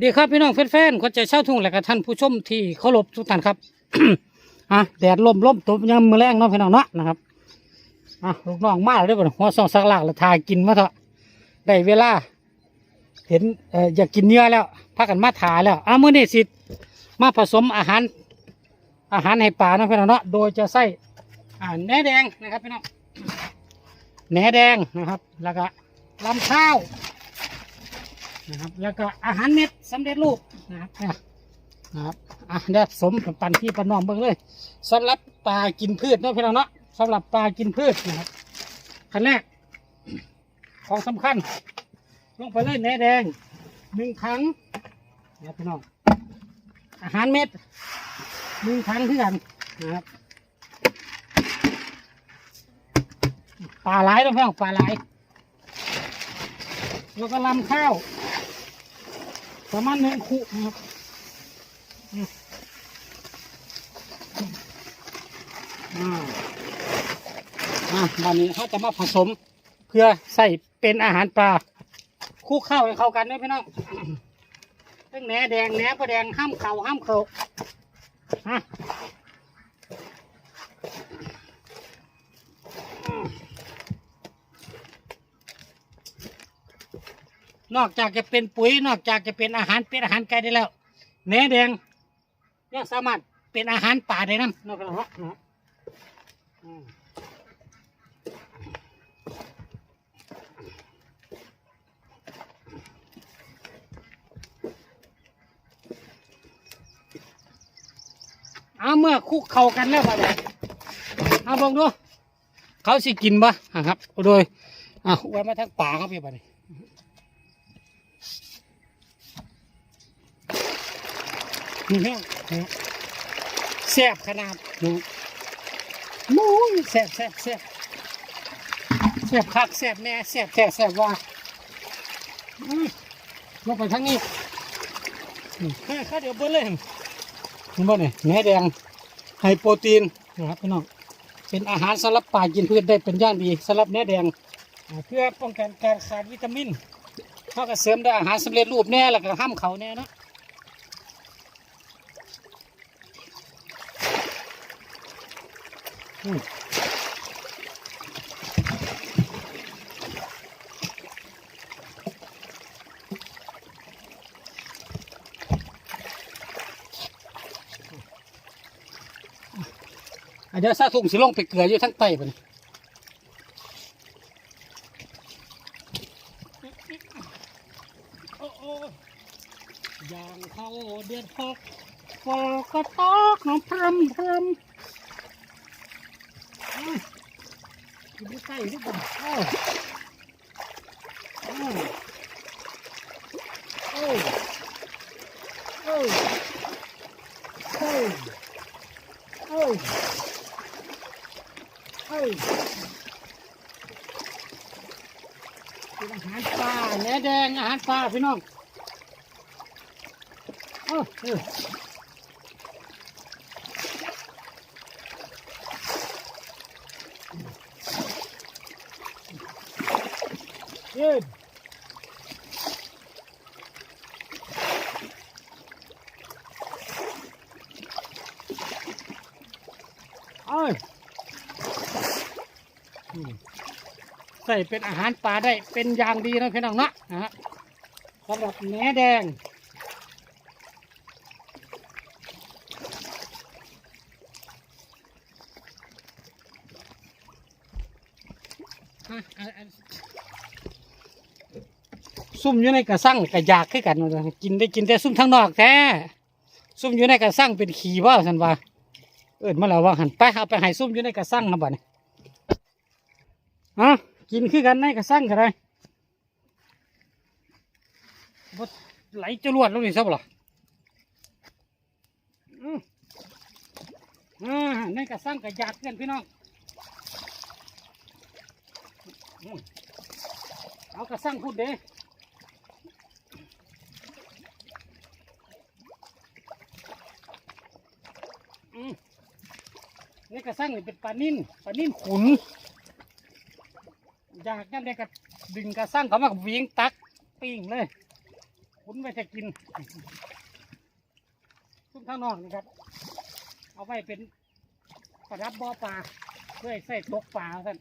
ดีครับพี่น้องแฟนๆคนใจเช่าทุ่งและก็ท่านผู้ชมที่เคารพทุกท่านครับ อะแดดลมลมตบยังมือแรงเนาะพี่น้องเนาะนะครับ อะลูกน้องมาแล้วด้อบ่หัวซองสักลากแล้วทายกินมาเถอะได้เวลา เห็นเอ่ออยากกินเนื้อแล้วพากันมาถาแล้วอะมื้อนี้สิมาผสมอาหาร อาหารให้ปลาเนาะพี่น้องเนาะโดยจะใส่อ่าแหนแดงนะครับพี่น้องแหนแดงนะครับ แล้วก็ลำข้าว นะครับ แล้วก็อาหารเม็ดสำเร็จรูปนะครับนะครับอะเดี๋ยวสมปันที่ปนนองเบิ่งเลยสำหรับปลากินพืชเนาะพี่น้องเนาะสำหรับปลากินพืชนะครับขั้นแรก ของสำคัญ ลงไปเลยแหนแดงหนึ่งถังนะครับพี่น้องอาหารเม็ดหนึ่งถังที่กันนะครับปลาไหลต้องพี่น้องปลาไหลแล้วก็ลำข้าว ประมาณหนึ่งคู่นะครับอ่าอ่าวันนี้เขาจะมาผสมเพื่อใส่เป็นอาหารปลาคู่เข้าให้เข้ากันนะพี่น้องตั้งแหนแดงแหนปลาแดงห้ามเข่าห้ามเข่าฮะอืม นอกจากจะเป็นปุ๋ย นอกจากจะเป็นอาหารเป็นอาหารไก่ได้แล้วแหนแดงยังสามารถเป็นอาหารป่าได้นะนอกจากนั้นนะอืมเอาเมื่อคุกเข้ากันแล้วครับเอาเบองดู เขาสิกินบ่อะครับ โดยเอาไว้มาทั้งป่าครับพี่บัดนี้ นี่แห้งนะแซ่บขนาดนี่มูยแซ่บแซ่บแซ่บแซ่บคักแซ่บแน่แซ่บแท้แซ่บว่าลงไปทั้งนี้อืมให้ข้าเดี๋ยวเบิ้ลเลยนี่บ่เนี่ยแหนแดงไฮโปรตีนนะครับพี่น้องเป็นอาหารสำหรับป่ากินพืชได้เป็นย่างดีสำหรับแหนแดง เพื่อป้องกันการขาดวิตามินเขาก็เสริมด้วยอาหารสำเร็จรูปแน่แล้วก็ห้ามเขาแน่เนาะ อันเดี๋ยวซาถุงสิลงไปเกลืออยู่ทั้งไตไปนี่โอ้โอ้ยางเข้าเดือนหกฝนก็ตกน้องพรำพรำอุ้ย อยู่ที่ใต้ที่บ่โอ้โอ้โอ้โอ้โอ้โอ้โอ้เป็นอาหารปลาแหนแดงอาหารปลาพี่น้องโอ้เออ ย็นเอ้ยอืมใส่เป็นอาหารปลาได้เป็นอย่างดีนะพี่น้องนะนะฮะสำหรับแหนแดงอะอะ ซุ่มอยู่ในกระสังกระยากขึ้นกันว่าซั่นกินได้กินแต่ซุ่มทางนอกแท้ซุ่มอยู่ในกระสังเป็นขี่ว่าสันว่าเอิดมาแล้วว่าหันไปเอาไปให้ซุ่มอยู่ในกระสังนะบัดนี้อะกินคือกันในกระสังกันเลยบ่ไหลจรวดลงนี่ซะบ่ล่ะอืมอ่าในกระสังกระยากกันพี่น้องเอากระสังพูดเด้อืมนี่ กระสังนี่เป็นปลานิ่นปลานิ่นขุน อยากนั่นเด็กก็ดึงกระสังเขามาวิ่งตักปิ้งเลย ขุนไว้จะกินทุกทางนอกนะครับ เอาไว้เป็นประดับบ่อปลาเพื่อใส่ตกปลาท่าน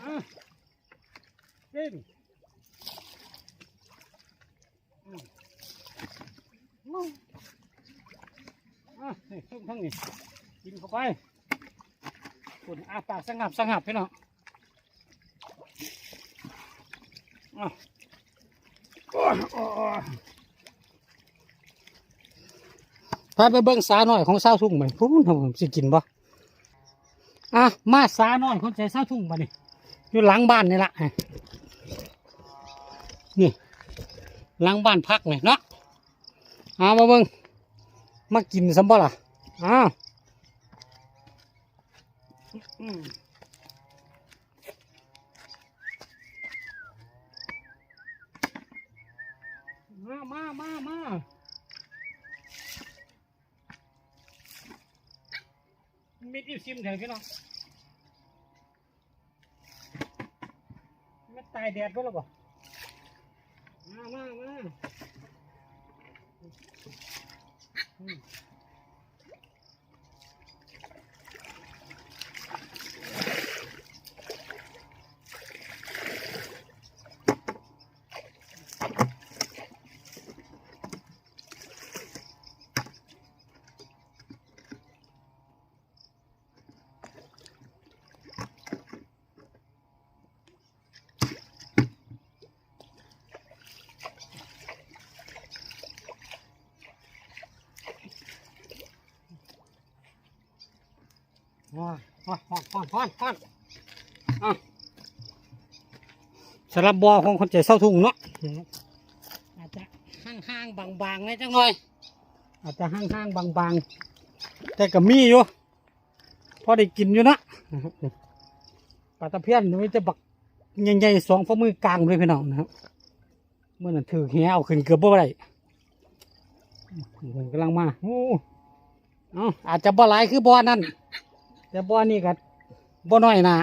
อะกินอืมอืมอะนี่ทุกทั้งนี้กินเข้าไป คุณอาปากสงับสงับพี่น้องอะอ้ยโอ้ยโอ้ยพาไปเบิ้งสาหน่อยของสาทุ่งไหมพูดผมสิกินบ่อะมาสาหน่อยของใจสาทุ่งบ่นี่อยู่หลังบ้านนี่ละนี่หลังบ้านพักนี่เนาะเอามาเบิ้งมากินสมบ่ล่ะอ้าว อืมมามามามามิดอิซิมเถอะพี่น้องไม่ตายแดดก็แล้วบ่มามามา อืมว้าวว้าวว้าวว้าวว้าวว้าวอะสำหรับบอของคนใจเศร้าทุ่งเนาะอาจจะห้างๆบางๆเลยจังหน่อยอาจจะห้างๆบางๆ แต่ก็มีอยู่พอได้กินอยู่นะนะครับปลาตะเพียนมันจะบักใหญ่ๆสองฝ่ามือกลางเลยพี่น้องนะครับเมื่อนั้นถือแหเอาขึ้นเกือบบ่ได้มันกำลังมาโอ้เอาอาจจะบ่หลายคือบ่อนั่น แต่บ่อนี่ก็บ่น้อยหนา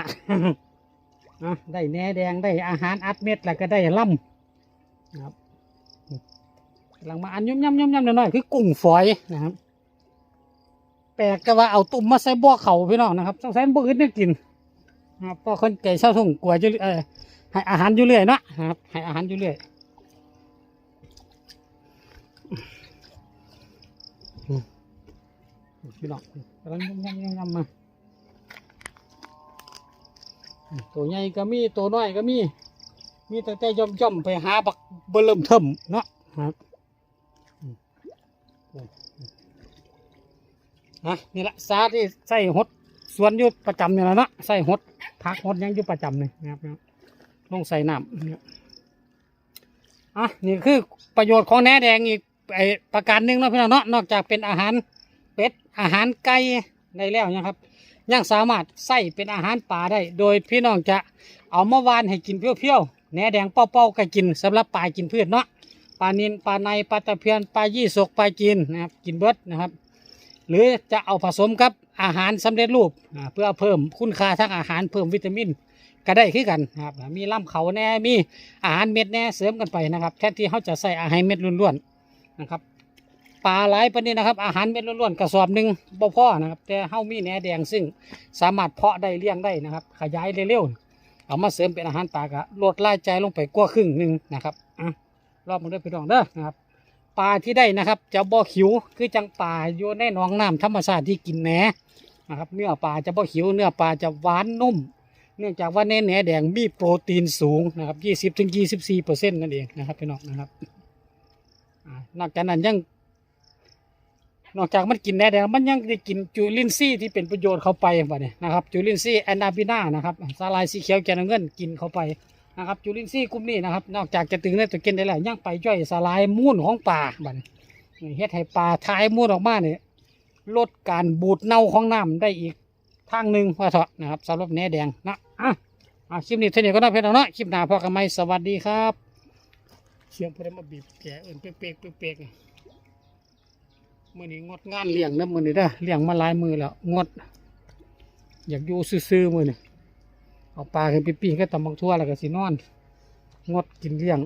อะได้แหนแดงได้อาหารอัดเม็ดแล้วก็ได้ล่ำครับกำลังมาอันยุ่มย่ำยุ่มย่ำหน่อยๆคือกุ้งฝอยนะครับ แปลกก็ว่าเอาตุ่มมาใส่บ่อเขาพี่น้องนะครับต้องใส่บ่ออื่นเนี่ยกินครับพราะคนแก่เช่าทุ่งกลัวจะเออให้อาหารอยู่เรื่อยเนาะนะครับให้อาหารอยู่เรื่อยพี่น้องกำลังยุ่มย่ำยุ่มย่ำมา ตัวใหญ่ก็มีตัวน้อยก็มี มีแต่แต่ย่อมย่อมๆไปหาบักเบอเริ่มเทิมเนาะครับอืมอะนี่ละซาที่ใส่หดสวนอยู่ประจำนี่และเนะใส่หดพักหดยังอยู่ประจำนี่นะครับลงใส่น้ำอะนี่คือประโยชน์ของแหนแดงอีกไอประการหนึ่งเนาะพี่น้องเนาะนอกจากเป็นอาหารเป็ดอาหารไก่ได้แล้วนะครับ ยังสามารถใส่เป็นอาหารป่าได้ โดยพี่น้องจะเอามาวานให้กินเพียวๆแหนแดงเป้าๆก็กินสำหรับปลากินพืชเนาะปลานินปลาในปลาตะเพียนปลายี่สกปลาจีนนะครับกินเบิดนะครับ หรือจะเอาผสมกับอาหารสำเร็จรูปเพื่อเพิ่มคุณค่าทางอาหารเพิ่มวิตามินก็ได้คือกันครับมีล่ำเขาแน่มีอาหารเม็ดแน่เสริมกันไปนะครับแทนที่เขาจะใส่อาหารเม็ดล้วนๆนะครับ ปลาหลายประเด็นนะครับ อาหารเม็ดล้วนๆกระสอบหนึ่งบ่พอนะครับ แต่เฮามีแหนแดงซึ่งสามารถเพาะได้เลี้ยงได้นะครับ ขยายเร็วๆเอามาเสริมเป็นอาหารปลากะลดรายจ่ายลงไปกว่าครึ่งหนึ่งนะครับอะรอบมันด้วยพี่น้องเด้อนะครับปลาที่ได้นะครับจะบ่ขิวคือจังปลาอยู่ในหนองน้ำธรรมชาติที่กินแหนนะครับเนื้อปลาจะบ่ขิวเนื้อปลาจะหวานนุ่ม เนื่องจากว่าในแหนแดงมีโปรตีนสูงนะครับ 20ถึง24เปอร์เซ็นต์นั่นเองนะครับพี่น้องนะครับนอกจากนั้นยัง นอกจากมันกินแหนแดงมันยังได้กินจุลินทรีย์ที่เป็นประโยชน์เข้าไปแบบนี้นะครับจุลินทรีย์แอนนาบินานะครับสาลายสีเขียวแกนเงินกินเข้าไปนะครับจุลินทรีย์กลุ่มนี้นะครับนอกจากจะตึงในตัวกินได้แล้วยังไปย่อยสลายมูลของปลาบัดนเฮ็ดให้ปลาทายมูลออกมาเนี่ยลดการบูดเน่าของน้ำได้อีกทางหนึ่งว่าเถอะนะครับสำหรับแหนแดงนะอะอะคลิปนี้เท่านี้ก็น่าเพื่อนเนาะคลิปหน้าพอกันไหมสวัสดีครับเสียงเพลมาบีบแกเอินเป๊กๆเป๊กๆ มือนี้งดงานเลี้ยงนะมือนี้ได้เลี้ยงมาหลายมือแล้วงด อยากอยู่ซื่อๆมือนี่เอาปลาขึ้นไปปีนก็ตำบักทั่วแล้วก็สินอน งดกินเลี้ยง